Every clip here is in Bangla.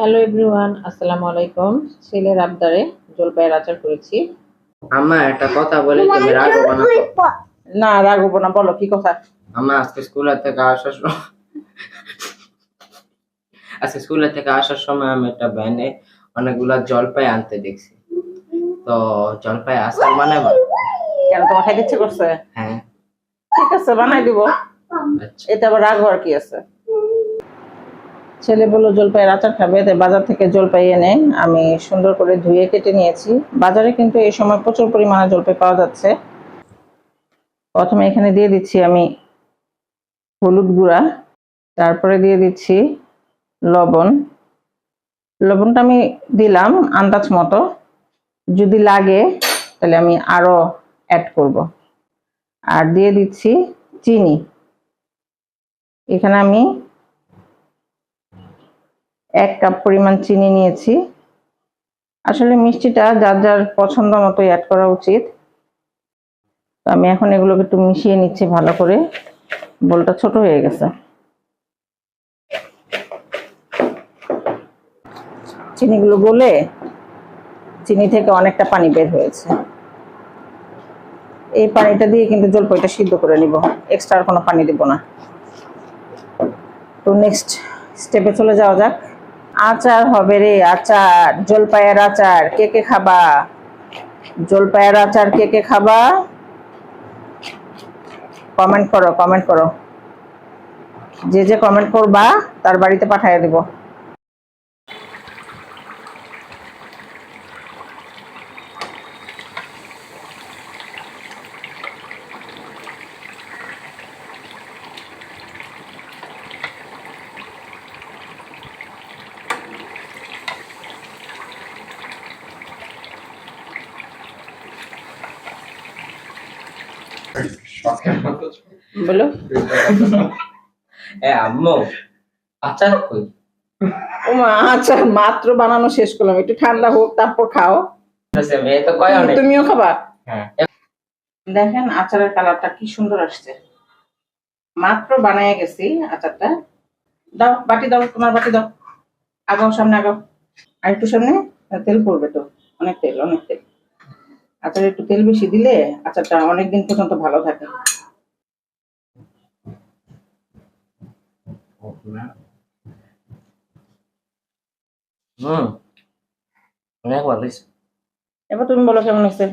হ্যালো এভরিওয়ান আসসালামু আলাইকুম ছেলের আবদারে জলপাইয়ের আচার করেছি। আম্মা একটা কথা বলি তুমি রাখব না তো? না রাগবো না বলো কি কথা? আম্মা আজকে স্কুলের থেকে আসার সময় আজকে স্কুলের থেকে আসার সময় আমি একটা ভ্যানে অনেকগুলা জলপাই আনতে দেখছি। তো জলপাই আসার বানাবো কেন তোমার খাইতে ইচ্ছে করছে? হ্যাঁ। ঠিক আছে বানাই দিব। আচ্ছা। এতে আবার রাগ হওয়ার কি আছে? ছেলে বলল, জলপাইয়ের আচার খাবে? তাই বাজার থেকে জলপাই এনে আমি সুন্দর করে ধুয়ে কেটে নিয়েছি। বাজারে কিন্তু এই সময় প্রচুর পরিমাণে জলপাই পাওয়া যাচ্ছে। প্রথমে এখানে দিয়ে দিচ্ছি আমি হলুদ গুঁড়া, তারপরে দিয়ে দিচ্ছি লবণ। লবণটা আমি দিলাম আন্দাজ মতো। যদি লাগে, তাহলে আমি আরও অ্যাড করব। আর দিয়ে দিচ্ছি চিনি। এখানে আমি এক কাপ পরিমাণ চিনি নিয়েছি। আসলে মিষ্টিটা যার যার পছন্দ মতো অ্যাড করা উচিত। তো আমি এখন এগুলোকে একটু মিশিয়ে নিচ্ছি ভালো করে। বোলটা ছোট হয়ে গেছে। চিনিগুলো গলে চিনি থেকে অনেকটা পানি বের হয়েছে। এই পানিটা দিয়ে কিন্তু জলপাইটা সিদ্ধ করে নিব। এক্সট্রা আর কোনো পানি দিব না। তো নেক্সট স্টেপে চলে যাওয়া যাক। আচার হবে রে, আচার। জলপাইয়ের আচার, কে কে খাবা? জলপাইয়ের আচার কে কে খাবা? কমেন্ট করো কমেন্ট করো। যে যে কমেন্ট করবা, তার বাড়িতে পাঠিয়ে দিব। বলো। আচার কই মাত্র বানানো শেষ করলাম। একটু ঠান্ডা হোক তারপর খাও। আচ্ছা, তুমিও খাবা? হ্যাঁ। দেখেন আচারের কালারটা কি সুন্দর আসছে। মাত্র বানায় গেছি আচারটা। দাও বাটি দাও তোমার বাটি দাও। আগাও সামনে আগাও আর একটু সামনে তেল পড়বে তো। অনেক তেল অনেক তেল। আচারে একটু তেল বেশি দিলে আচারটা অনেক দিন পর্যন্ত ভালো থাকে। এবার তুমি বলো কেমন হয়েছে।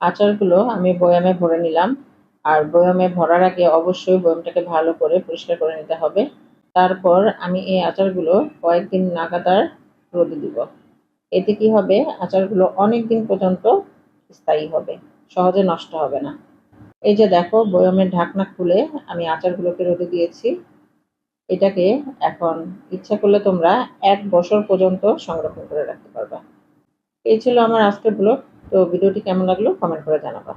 আচারগুলো আমি বয়ামে ভরে নিলাম। আর বয়ামে ভরার আগে অবশ্যই বয়ামটাকে ভালো করে পরিষ্কার করে নিতে হবে। তারপর আমি এই আচারগুলো কয়েকদিন নাগাতার রোদে দিব। এতে কি হবে? আচারগুলো অনেক দিন পর্যন্ত স্থায়ী হবে, সহজে নষ্ট হবে না। এই যে দেখো বয়ামের ঢাকনা খুলে আমি আচারগুলোকে রোদে দিয়েছি। এটাকে এখন ইচ্ছা করলে তোমরা এক বছর পর্যন্ত সংরক্ষণ করে রাখতে পারবা। এই ছিল আমার আজকের ব্লগ। তো ভিডিওটি কেমন লাগল কমেন্ট করে জানাবা।